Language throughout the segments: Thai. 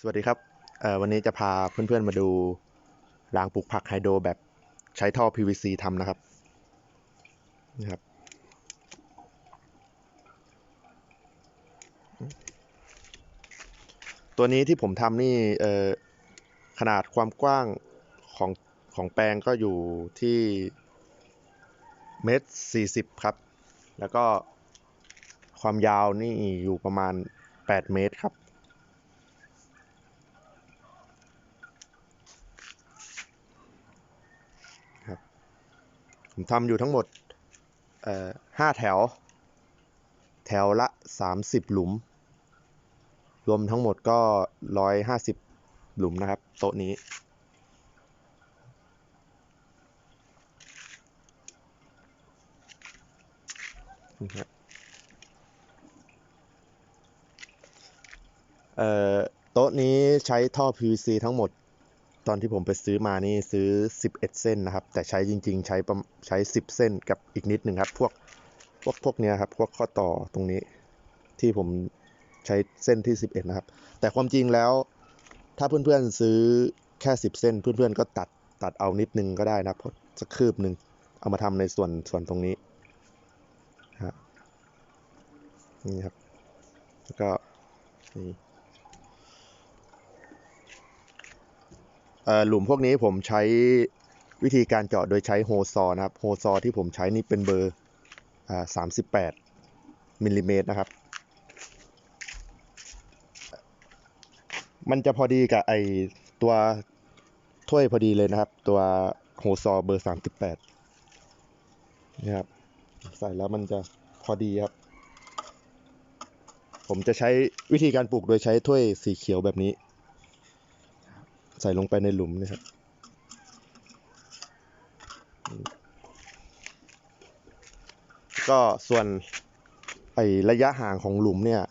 สวัสดีครับเอ่อวันนี้จะพาเพื่อนๆมาดูรางปลูกผักไฮโดรแบบใช้ท่อ PVC ทำนะครับนี่ครับ ตัวนี้ที่ผมทำนี่เอ่อขนาดความกว้างของของแปลงก็อยู่ที่เมตรสี่สิบครับ แล้วก็ความยาวนี่อยู่ประมาณ 8 เมตรครับ ผมทำอยู่ทั้งหมดห้าแถว แถวละ 30 หลุม รวมทั้งหมดก็ 150 หลุมนะครับ โต๊ะนี้เออโต๊ะนี้ใช้ท่อ PVC ทั้งหมด ตอนที่ผมไปซื้อมานี่ซื้อ 11 เส้นนะครับ แต่ใช้จริง ๆ ใช้ใช้ 10 เส้นกับอีกนิดหนึ่งครับ พวกพวกพวกเนี้ยครับ พวกข้อต่อตรงนี้ที่ผมใช้เส้นที่ 11 นะครับ แต่ความจริงแล้ว ถ้าเพื่อนๆซื้อแค่ 10 เส้น เพื่อนๆก็ตัดตัดเอานิดนึงก็ได้นะครับสักคืบหนึ่งเอามาทำในส่วนส่วนตรงนี้ฮะนี่ครับแล้วก็นี่ เอ่อ หลุมพวกนี้ผมใช้วิธีการเจาะโดยใช้โฮซอว์นะครับ โฮซอว์ที่ผมใช้นี่เป็นเบอร์38มิลลิเมตรนะครับ มันจะพอดีกับไอตัวถ้วยพอดีเลยนะครับ ตัวโฮซอว์เบอร์38นี่ครับ ใส่แล้วมันจะพอดีครับ ผมจะใช้วิธีการปลูกโดยใช้ถ้วยสีเขียวแบบนี้ ใส่ลงไปในหลุมนะครับก็ส่วนไอระยะห่างของหลุมเนี่ย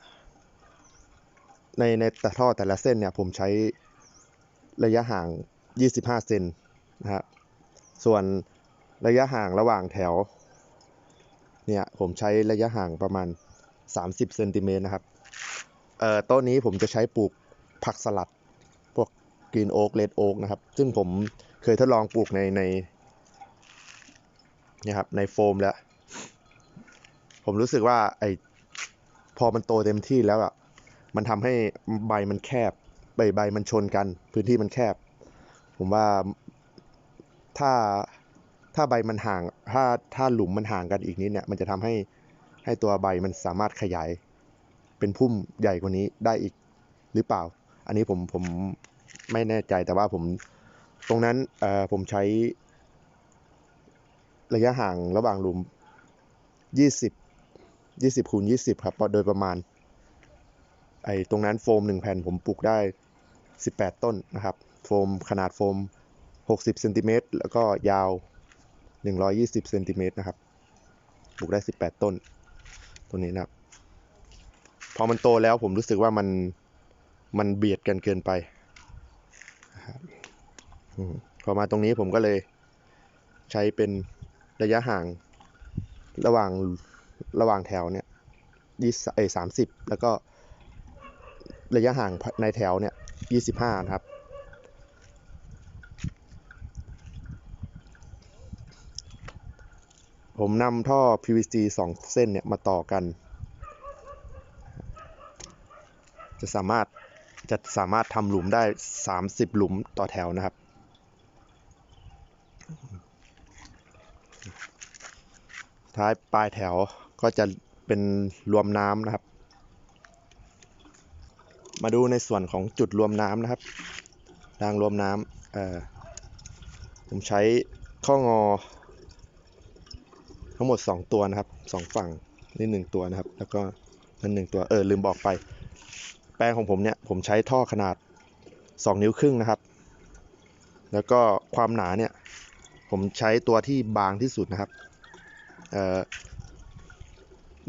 ในในแต่ท่อแต่ละเส้นเนี่ย ผมใช้ระยะห่าง 25 เซนนะฮะส่วนระยะห่างระหว่างแถว เนี่ย ผมใช้ระยะห่างประมาณ 30เซนติเมตรนะครับ เอ่อต๊ะนี้ผมจะใช้ปลูกผักสลัด กรีนโอ๊กเลดโอ๊กนะครับ ซึ่งผมเคยทดลองปลูกในในนี่ครับในโฟมแล้ว ผมรู้สึกว่าไอพอมันโตเต็มที่แล้วอะมันทำให้ใบมันแคบใบใบมันชนกัน พื้นที่มันแคบ ผมว่าถ้าถ้าใบมันห่าง ถ้าถ้าหลุมมันห่างกันอีกนิดเนี่ยมันจะทำให้ให้ตัวใบมันสามารถขยาย เป็นพุ่มใหญ่กว่านี้ได้อีกหรือเปล่า อันนี้ผมผม ไม่แน่ใจแต่ว่าผมตรงนั้นผมใช้ ระยะห่างระหว่างหลุม 20 20คูณ20 ครับโดยประมาณ ไอ้ตรงนั้นโฟม 1 แผ่นผมปลูกได้ 18 ต้นนะครับ โฟมขนาดโฟม 60เซนติเมตรแล้วก็ยาว 120เซนติเมตรนะครับปลูกได้ 18 ต้น ตัวนี้นะครับ พอมันโตแล้วผมรู้สึกว่ามันมันเบียดกันเกินไป พอมาตรงนี้ผมก็เลยใช้เป็นระยะห่างระหว่างระหว่างแถวเนี่ยยี่เอสามสิบแล้วก็ระยะห่างในแถวเนี่ยยี่สิบห้านะครับ ผมนำท่อ PVC สองเส้นเนี่ยมาต่อกัน จะสามารถจะสามารถทำหลุมได้ 30 หลุมต่อแถวนะครับ ท้ายปลายแถวก็จะเป็นรวมน้ำนะครับ มาดูในส่วนของจุดรวมน้ำนะครับ รางรวมน้ำผมใช้ข้องอ ทั้งหมด 2 ตัวนะครับ 2 ฝั่งนี่หนึ่งตัวนะครับ แล้วก็นั่นหนึ่งตัวเออลืมบอกไป แปลงของผมเนี่ยผมใช้ท่อขนาด 2 นิ้วครึ่งนะครับ แล้วก็ความหนาเนี่ยผมใช้ตัวที่บางที่สุดนะครับ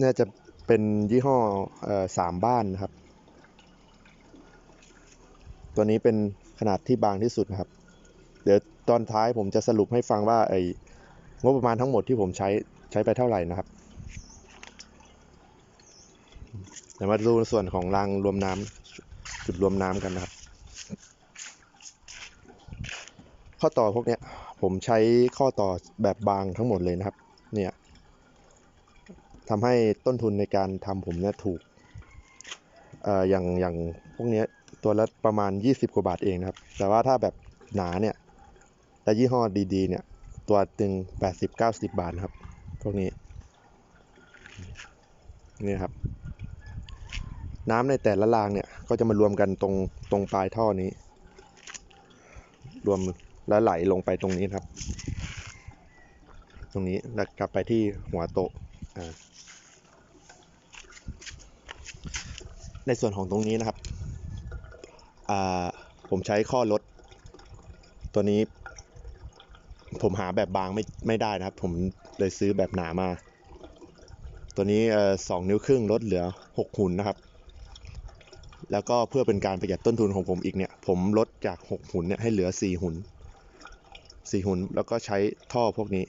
น่าจะเป็นยี่ห้ออสามบ้านนะครับ ตัวนี้เป็นขนาดที่บางที่สุดนะครับ เดี๋ยวตอนท้ายผมจะสรุปให้ฟังว่าไอ้งบประมาณทั้งหมดที่ผมใช้ใช้ไปเท่าไหร่นะครับเดี๋ยวมาดูส่วนของรางรวมน้ำจุดรวมน้ำกันนะครับ ข้อต่อพวกเนี้ยผมใช้ข้อต่อแบบบางทั้งหมดเลยนะครับ เนี่ย ทำให้ต้นทุนในการทำผมเนี่ยถูกเอ่ออย่างอย่างพวกเนี้ยตัวละประมาณ 20 กว่าบาทเองนะครับ แต่ว่าถ้าแบบหนาเนี่ยและยี่ห้อดีๆเนี่ย ตัวตึง 80-90 บาทนะครับ พวกนี้ นี่ครับ น้ำในแต่ละรางเนี่ย ก็จะมารวมกันตรงตรงปลายท่อนี้ รวมแล้วไหลลงไปตรงนี้ครับ ตรงนี้แล้วกลับไปที่หัวโต๊ะ ในส่วนของตรงนี้นะครับผมใช้ข้อลด ตัวนี้ ผมหาแบบบางไม่ไม่ได้นะครับ ผมเลยซื้อแบบหนามา ตัวนี้สองนิ้วครึ่งลดเหลือ 6 หุ่นนะครับ แล้วก็เพื่อเป็นการประหยัดต้นทุนของผมอีกเนี่ย ผมลดจาก 6 หุ่นเนี่ยให้เหลือ 4 หุ่น 4 หุ่น แล้วก็ใช้ท่อพวกนี้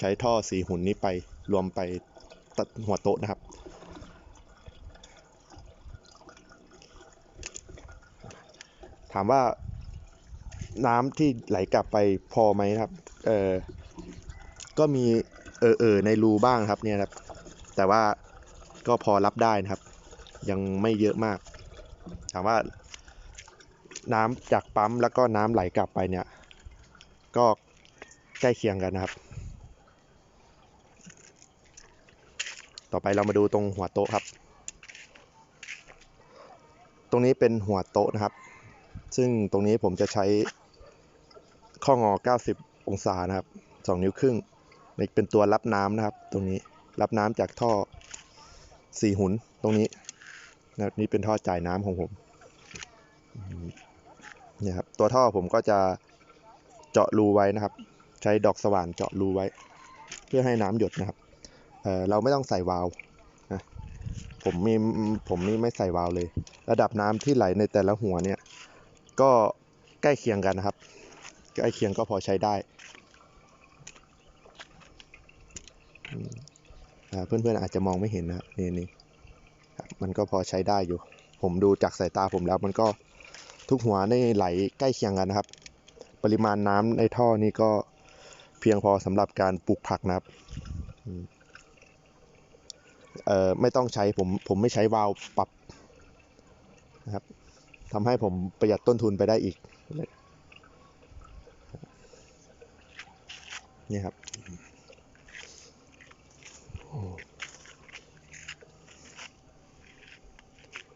ใช้ท่อ 4 หุ่นนี้ไป รวมไปตัดหัวโต๊ะนะครับ ถามว่าน้ำที่ไหลกลับไปพอไหมครับ เออก็มีเออเออในรูบ้างครับเนี่ยครับ แต่ว่าก็พอรับได้นะครับ ยังไม่เยอะมาก ถามว่าน้ำจากปั๊มแล้วก็น้ำไหลกลับไปเนี่ย ก็ใกล้เคียงกันนะครับ ต่อไปเรามาดูตรงหัวโต๊ะครับ ตรงนี้เป็นหัวโต๊ะนะครับ ซึ่งตรงนี้ผมจะใช้ข้องอ 90 องศานะครับ 2 นิ้วครึ่งเป็นตัวรับน้ำนะครับ ตรงนี้รับน้ำจากท่อ 4 หุนตรงนี้นะนี่เป็นท่อจ่ายน้ำของผมอืมเนี่ยครับตัวท่อผมก็จะเจาะรูไว้นะครับ ใช้ดอกสว่านเจาะรูไว้ เพื่อให้น้ำหยดนะครับ เเราไม่ต้องใส่วาล์วนะผมมีผมนี่ไม่ใส่วาล์วเลย ระดับน้ำที่ไหลในแต่ละหัวเนี่ย ก็ใกล้เคียงกันนะครับ ใกล้เคียงก็พอใช้ได้เพื่อนๆอาจจะมองไม่เห็นนะนี่นี่มันก็พอใช้ได้อยู่ ผมดูจากสายตาผมแล้วมันก็ทุกหัวในไหลใกล้เคียงกันนะครับ ปริมาณน้ำในท่อนี่ก็เพียงพอสำหรับการปลูกผักนะครับ เอ่อไม่ต้องใช้ผมผมไม่ใช้วาล์วปรับนะครับทำให้ผมประหยัดต้นทุนไปได้อีกนี่ครับ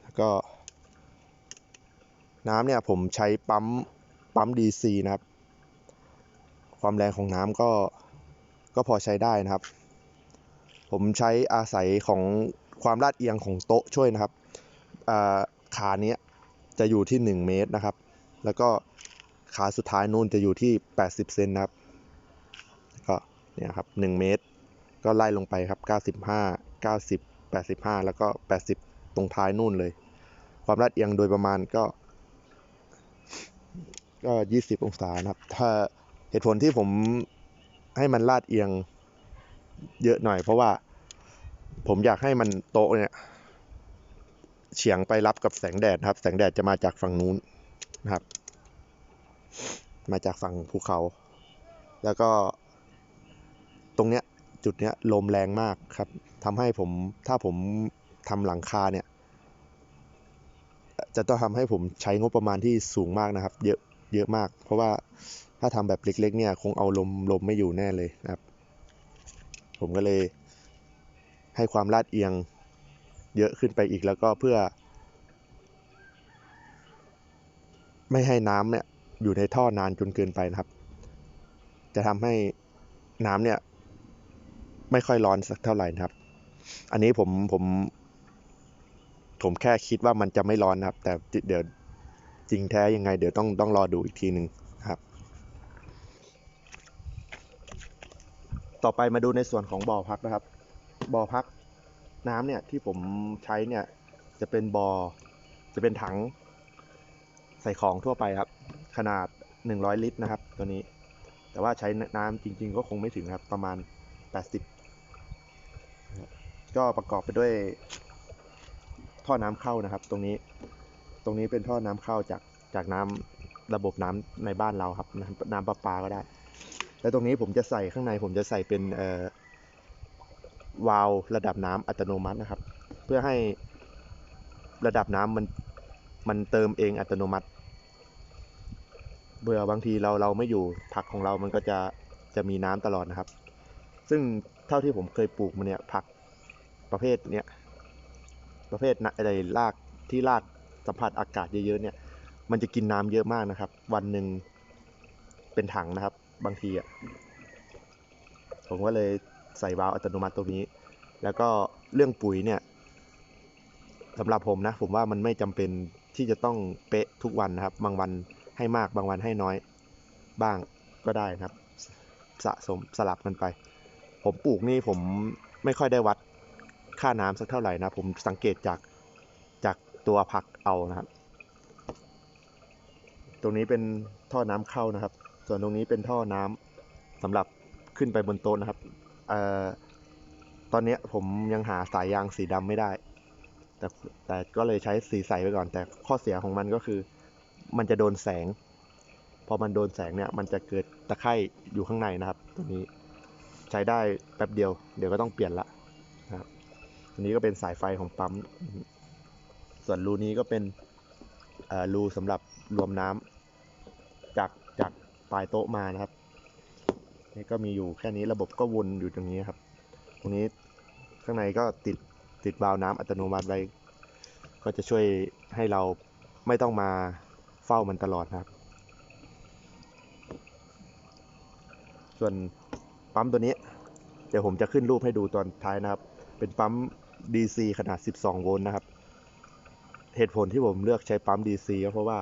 แล้วก็ น้ำเนี่ยผมใช้ปั๊มปั๊ม DC นะครับ ความแรงของน้ำก็ก็พอใช้ได้นะครับ ผมใช้อาศัยของความลาดเอียงของโต๊ะช่วยนะครับขาเนี้ยจะอยู่ที่ 1 เมตรนะครับ แล้วก็ขาสุดท้ายนู่นจะอยู่ที่ 80 เซนนะครับ ก็เนี่ยครับ 1 เมตร ก็ไล่ลงไปครับ 95 90 85 แล้วก็ 80 ตรงท้ายนู่นเลย ความลาดเอียงโดยประมาณก็ก็ 20 องศานะครับ ถ้าเหตุผลที่ผมให้มันลาดเอียง เยอะหน่อย เพราะว่าผมอยากให้มันโต๊ะเนี่ยเฉียงไปรับกับแสงแดดครับ แสงแดดจะมาจากฝั่งนู้นนะครับ มาจากฝั่งภูเขา แล้วก็ ตรงเนี้ยจุดเนี้ยลมแรงมากครับทำให้ผมถ้าผมทำหลังคาเนี่ย จะต้องทำให้ผมใช้งบประมาณที่สูงมากนะครับ เยอะเยอะมาก เพราะว่าถ้าทำแบบเล็กๆเนี่ย คงเอาลมลมไม่อยู่แน่เลยนะครับ ผมก็เลยให้ความลาดเอียงเยอะขึ้นไปอีกแล้วก็เพื่อ ไม่ให้น้ำเนี่ยอยู่ในท่อนานจนเกินไปนะครับ จะทำให้น้ำเนี่ย ไม่ค่อยร้อนสักเท่าไหร่นะครับ อันนี้ผมผม ผมแค่คิดว่ามันจะไม่ร้อนนะครับ แต่เดี๋ยวจริงแท้ยังไง เดี๋ยวต้องต้องรอดูอีกทีหนึ่งครับ ต่อไปมาดูในส่วนของบ่อพักนะครับ บ่อพักน้ำเนี่ยที่ผมใช้เนี่ยจะเป็นบ่อจะเป็นถังใส่ของทั่วไปครับ ขนาด 100 ลิตรนะครับ ตัวนี้ แต่ว่าใช้น้ำจริง ๆ ก็คงไม่ถึงครับ ประมาณ 80นะครับก็ประกอบไปด้วยท่อน้ำเข้านะครับ ตรงนี้ตรงนี้เป็นท่อน้ำเข้าจากจากน้ำระบบน้ำในบ้านเราครับ น้ำน้ำประปาก็ได้ แล้วตรงนี้ผมจะใส่ข้างในผมจะใส่เป็นวาล์วระดับน้ำอัตโนมัตินะครับ เพื่อให้ระดับน้ำมันมันเติมเองอัตโนมัติเบื่อบางทีเราเราไม่อยู่ผักของเรามันก็จะจะมีน้ำตลอดนะครับ ซึ่งเท่าที่ผมเคยปลูกมาเนี่ยผักประเภทเนี้ยประเภทอะไรรากที่รากสัมผัสอากาศเยอะๆเนี่ย มันจะกินน้ำเยอะมากนะครับ วันหนึ่งเป็นถังนะครับ บางทีอะ ผมก็เลยใส่วาล์วอัตโนมัติตรงนี้ แล้วก็เรื่องปุ๋ยเนี่ยสำหรับผมนะ ผมว่ามันไม่จำเป็นที่จะต้องเป๊ะทุกวันนะครับ บางวันให้มากบางวันให้น้อยบ้างก็ได้นะครับ สะสมสลับกันไป ผมปลูกนี่ผมไม่ค่อยได้วัดค่าน้ำสักเท่าไหร่นะ ผมสังเกตจากจากตัวผักเอานะครับ ตรงนี้เป็นท่อน้ำเข้านะครับ ส่วนตรงนี้เป็นท่อน้ำสำหรับขึ้นไปบนโต๊ะนะครับเอ่อตอนนี้ผมยังหาสายยางสีดำไม่ได้ แต่แต่ก็เลยใช้สีใสไปก่อน แต่ข้อเสียของมันก็คือ มันจะโดนแสง พอมันโดนแสงเนี่ย มันจะเกิดตะไคร่อยู่ข้างในนะครับ ตัวนี้ใช้ได้แป๊บเดียว เดี๋ยวก็ต้องเปลี่ยนละนะครับอันนี้ก็เป็นสายไฟของปั๊ม ส่วนรูนี้ก็เป็นรูสำหรับรวมน้ำจา ปลายโต๊ะมานะครับ นี่ก็มีอยู่แค่นี้ระบบก็วนอยู่ตรงนี้ครับ ตรงนี้ข้างในก็ติดติดวาล์วน้ำอัตโนมัติไว้ ก็จะช่วยให้เราไม่ต้องมาเฝ้ามันตลอดนะครับ ส่วนปั๊มตัวนี้เดี๋ยวผมจะขึ้นรูปให้ดูตอนท้ายนะครับ เป็นปั๊ม DC ขนาด 12 โวลต์นะครับ เหตุผลที่ผมเลือกใช้ปั๊ม DC ก็เพราะว่า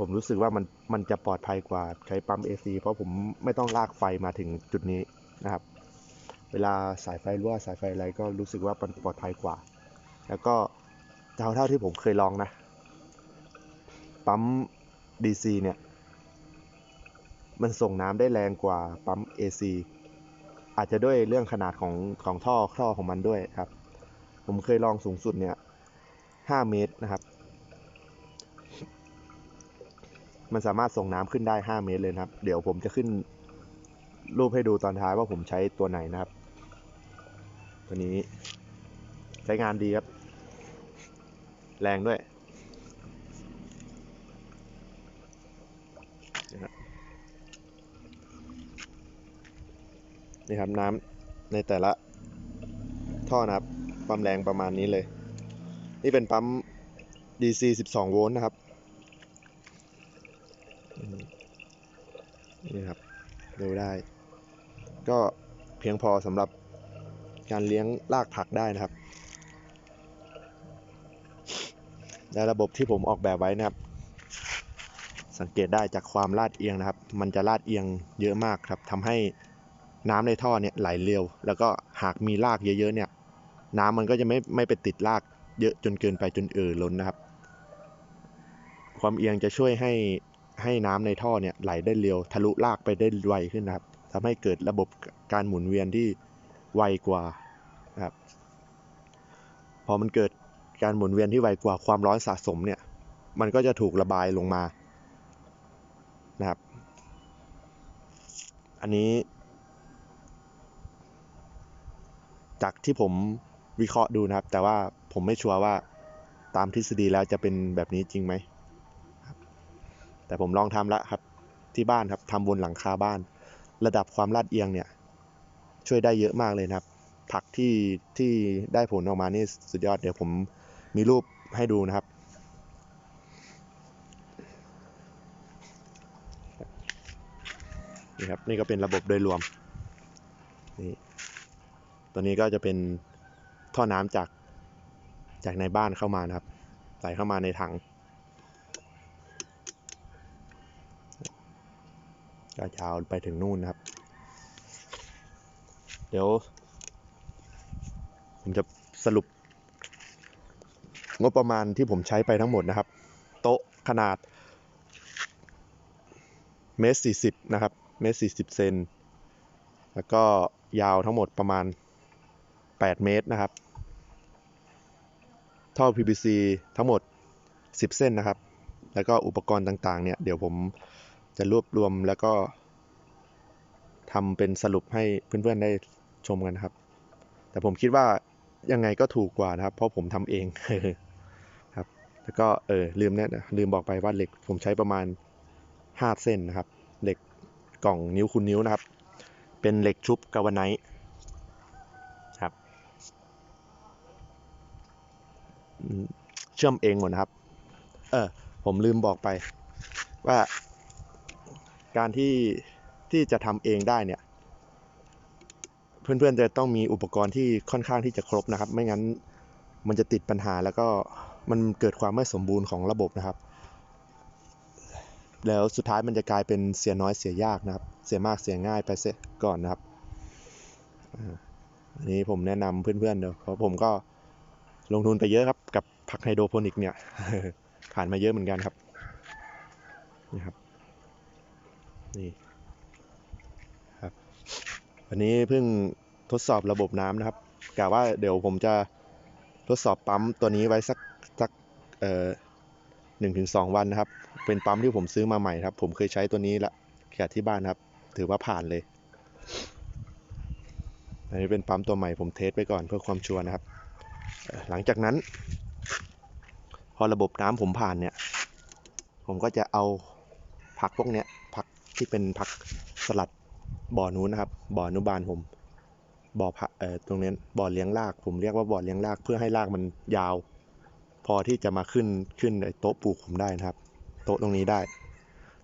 ผมรู้สึกว่ามันมันจะปลอดภัยกว่าใช้ปั๊ม AC เพราะผมไม่ต้องลากไฟมาถึงจุดนี้นะครับ เวลาสายไฟรั่วสายไฟอะไรก็รู้สึกว่ามันปลอดภัยกว่า แล้วก็เท่าเท่าที่ผมเคยลองนะ ปั๊ม DC เนี่ย มันส่งน้ำได้แรงกว่าปั๊ม AC อาจจะด้วยเรื่องขนาดของของท่อท่อของมันด้วยครับ ผมเคยลองสูงสุดเนี่ย5เมตรนะครับ มันสามารถส่งน้ำขึ้นได้ 5 เมตรเลยนะครับ เดี๋ยวผมจะขึ้นรูปให้ดูตอนท้ายว่าผมใช้ตัวไหนนะครับ ตัวนี้ใช้งานดีครับ แรงด้วยนี่ครับน้ำในแต่ละท่อนะครับ ความแรงประมาณนี้เลย นี่เป็นปั๊ม DC 12 โวลต์นะครับอืมนี่ครับ ดู ได้ ก็เพียงพอสำหรับการเลี้ยงรากผักได้นะครับและระบบที่ผมออกแบบไว้นะครับ สังเกตได้จากความลาดเอียงนะครับ มันจะลาดเอียงเยอะมากครับทำให้น้ำในท่อเนี่ยไหลเร็ว แล้วก็หากมีรากเยอะๆเนี่ย น้ำมันก็จะไม่ไม่ไปติดรากเยอะจนเกินไปจนเอ่อล้นนะครับ ความเอียงจะช่วยให้ ให้น้ำในท่อเนี่ยไหลได้เร็วทะลุรากไปได้ไวขึ้นนะครับทำให้เกิดระบบการหมุนเวียนที่ไวกว่านะครับ พอมันเกิดการหมุนเวียนที่ไวกว่าความร้อนสะสมเนี่ย มันก็จะถูกระบายลงมานะครับ อันนี้ จากที่ผมวิเคราะห์ดูนะครับ แต่ว่าผมไม่ชัวร์ว่าตามทฤษฎีแล้วจะเป็นแบบนี้จริงไหม แต่ผมลองทำแล้วครับที่บ้านครับทำบนหลังคาบ้าน ระดับความลาดเอียงเนี่ยช่วยได้เยอะมากเลยนะครับ ผักที่ที่ได้ผลออกมานี่สุดยอดเดี๋ยวผมมีรูปให้ดูนะครับ นี่ครับนี่ก็เป็นระบบโดยรวมนี่ตัวนี้ก็จะเป็นท่อน้ำจากจากในบ้านเข้ามานะครับไหลเข้ามาในถัง ก็ยาวไปถึงนู่นนะครับ เดี๋ยว ผมจะสรุป งบประมาณที่ผมใช้ไปทั้งหมดนะครับ โต๊ะขนาดเมตรสี่สิบนะครับเมตรสี่สิบเซนแล้วก็ยาวทั้งหมดประมาณ 8 เมตรนะครับท่อ PVC ทั้งหมด 10 เส้นนะครับ แล้วก็อุปกรณ์ต่างๆ เนี่ย เดี๋ยวผม จะรวบรวมแล้วก็ทำเป็นสรุปให้เพื่อนๆได้ชมกันครับ แต่ผมคิดว่ายังไงก็ถูกกว่านะครับ เพราะผมทำเองครับ แล้วก็เออลืมเนี่ยนะลืมบอกไปว่าเหล็กผมใช้ประมาณ 5 เส้นนะครับ เหล็กกล่องนิ้วคูณนิ้วนะครับ เป็นเหล็กชุบกาวไนท์ครับ เชื่อมเองหมดนะครับ เออผมลืมบอกไปว่า การที่ที่จะทำเองได้เนี่ย เพื่อนๆจะต้องมีอุปกรณ์ที่ค่อนข้างที่จะครบนะครับ ไม่งั้นมันจะติดปัญหาแล้วก็มันเกิดความไม่สมบูรณ์ของระบบนะครับ แล้วสุดท้ายมันจะกลายเป็นเสียน้อยเสียยากนะครับ เสียมากเสียง่ายไปเสียก่อนนะครับอันนี้ผมแนะนำเพื่อนๆเดี๋ยวเพราะผมก็ลงทุนไปเยอะครับกับผักไฮโดรโปนิกเนี่ยผ่านมาเยอะเหมือนกันครับนี่ครับ นี่ครับวันนี้เพิ่งทดสอบระบบน้ำนะครับกะว่าเดี๋ยวผมจะทดสอบปั๊มตัวนี้ไว้สักสักเอ่อหนึ่งถึงสองวันนะครับ เป็นปั๊มที่ผมซื้อมาใหม่ครับ ผมเคยใช้ตัวนี้ละแค่ที่บ้านครับ ถือว่าผ่านเลย อันนี้เป็นปั๊มตัวใหม่ผมเทสไปก่อนเพื่อความชัวร์นะครับ หลังจากนั้น พอระบบน้ำผมผ่านเนี่ย ผมก็จะเอาผักพวกเนี้ย ที่เป็นผักสลัดบ่อนู้นนะครับ บ่ออนุบาลผม บ่อผักเอ่อตรงนี้บ่อเลี้ยงราก ผมเรียกว่าบ่อเลี้ยงรากเพื่อให้รากมันยาว พอที่จะมาขึ้นขึ้นโต๊ะปลูกผมได้นะครับ โต๊ะตรงนี้ได้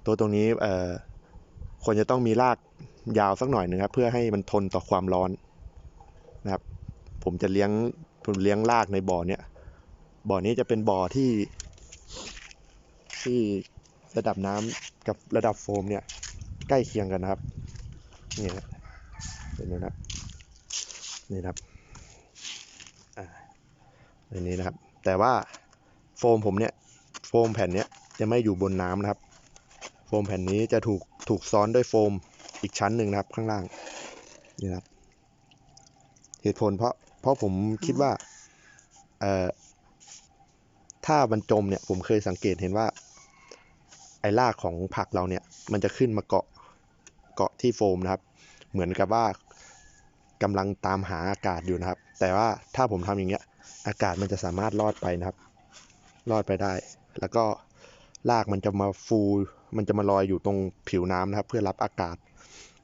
โต๊ะตรงนี้เอ่อควรจะต้องมีรากยาวสักหน่อยหนึ่งครับ เพื่อให้มันทนต่อความร้อนนะครับ ผมจะเลี้ยงผมเลี้ยงรากในบ่อเนี้ยบ่อนี้จะเป็นบ่อที่ที่ระดับน้ำกับระดับโฟมเนี่ย ใกล้เคียงกันนะครับ นี่นะเห็นไหมนะครับนี่นะครับอ่าอันนี้นะครับ แต่ว่าโฟมผมเนี่ยโฟมแผ่นเนี้ยจะไม่อยู่บนน้ำนะครับ โฟมแผ่นนี้จะถูกถูกซ้อนด้วยโฟมอีกชั้นหนึ่งนะครับข้างล่างนี่นะครับ เหตุผลเพราะเพราะผมคิดว่าเอ่อถ้ามันจมเนี่ยผมเคยสังเกตเห็นว่าไอ้รากของผักเราเนี่ย มันจะขึ้นมาเกาะ เกาะที่โฟมนะครับ เหมือนกับว่ากำลังตามหาอากาศอยู่นะครับ แต่ว่าถ้าผมทำอย่างเงี้ย อากาศมันจะสามารถรอดไปนะครับรอดไปได้ แล้วก็รากมันจะมาฟู มันจะมาลอยอยู่ตรงผิวน้ำนะครับ เพื่อรับอากาศ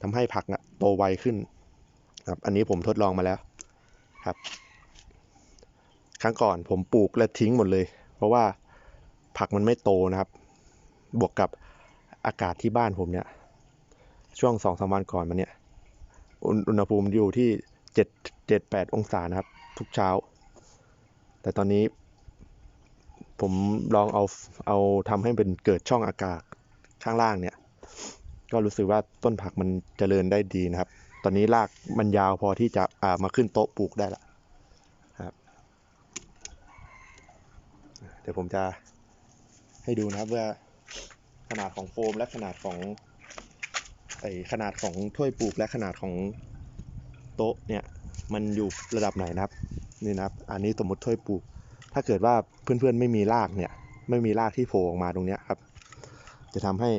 ทำให้ผักอะโตไวขึ้นครับ อันนี้ผมทดลองมาแล้วครับ ครั้งก่อนผมปลูกและทิ้งหมดเลย เพราะว่าผักมันไม่โตนะครับ บวกกับอากาศที่บ้านผมเนี่ย ช่วงสองสามวันก่อนมาเนี่ยอุณอุณหภูมิอยู่ที่เจ็ดเจ็ดแปดองศานะครับ ทุกเช้า แต่ตอนนี้ ผมลองเอาเอาทำให้เป็นเกิดช่องอากาศข้างล่างเนี่ย ก็รู้สึกว่าต้นผักมันเจริญได้ดีนะครับ ตอนนี้รากมันยาวพอที่จะอ่ามาขึ้นโต๊ะปลูกได้ละครับเดี๋ยวผมจะให้ดูนะครับว่าขนาดของโฟมและขนาดของ ไอขนาดของถ้วยปลูกและขนาดของโต๊ะเนี่ยมันอยู่ระดับไหนนะครับนี่นะครับ อันนี้สมมติถ้วยปลูก ถ้าเกิดว่าเพื่อนๆไม่มีรากเนี่ย ไม่มีรากที่โผล่ออกมาตรงเนี้ยครับ จะทำให้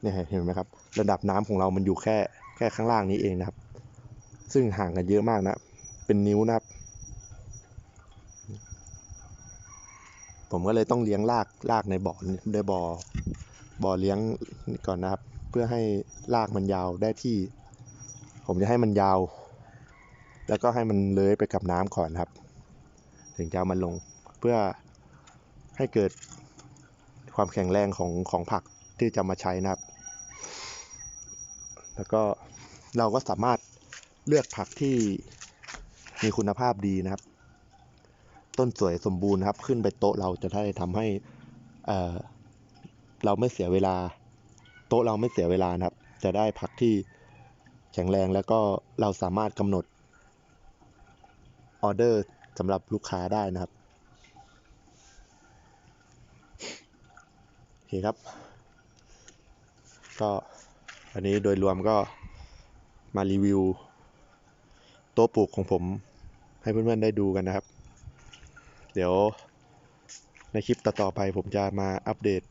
เนี่ยเห็นไหมครับ ระดับน้ำของเรามันอยู่แค่แค่ข้างล่างนี้เองนะครับ ซึ่งห่างกันเยอะมากนะเป็นนิ้วนะครับ ผมก็เลยต้องเลี้ยงรากรากในบ่อในบ่อบ่อเลี้ยงก่อนนะครับ พื่อให้รากมันยาวได้ที่ ผมจะให้มันยาว แล้วก็ให้มันเลื้อยไปกับน้ำก่อนครับ ถึงจะมันลงเพื่อให้เกิดความแข็งแรงของของผักที่จะมาใช้นะครับ แล้วก็เราก็สามารถเลือกผักที่มีคุณภาพดีนะครับ ต้นสวยสมบูรณ์ครับ ขึ้นไปโต๊ะเราจะได้ทำให้เเราไม่เสียเวลา โต๊ะเราไม่เสียเวลานะครับ จะได้ผักที่แข็งแรงแล้วก็เราสามารถกำหนดออเดอร์สำหรับลูกค้าได้นะครับโอเคครับ ก็อันนี้โดยรวมก็มารีวิวโต๊ะปลูกของผมให้เพื่อนๆได้ดูกันนะครับ เดี๋ยวในคลิปต่อๆไปผมจะมาอัปเดต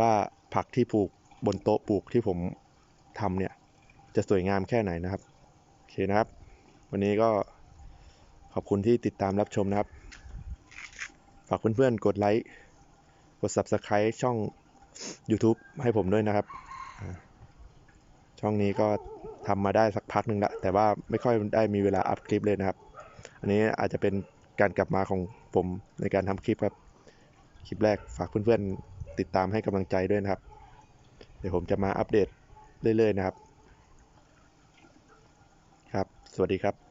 ว่า ผักที่ปลูกบนโต๊ะปลูกที่ผมทำเนี่ย จะสวยงามแค่ไหนนะครับ โอเคนะครับ วันนี้ก็ขอบคุณที่ติดตามรับชมนะครับ ฝากเพื่อนๆ กดไลค์ กด Subscribe ช่อง YouTube ให้ผมด้วยนะครับ ช่องนี้ก็ทำมาได้สักพักหนึ่งละ แต่ว่าไม่ค่อยได้มีเวลาอัพคลิปเลยนะครับ อันนี้อาจจะเป็นการกลับมาของผมในการทำคลิปครับ คลิปแรกฝากเพื่อนๆ ติดตามให้กำลังใจด้วยนะครับ เดี๋ยวผมจะมาอัปเดตเรื่อยๆนะครับ ครับ สวัสดีครับ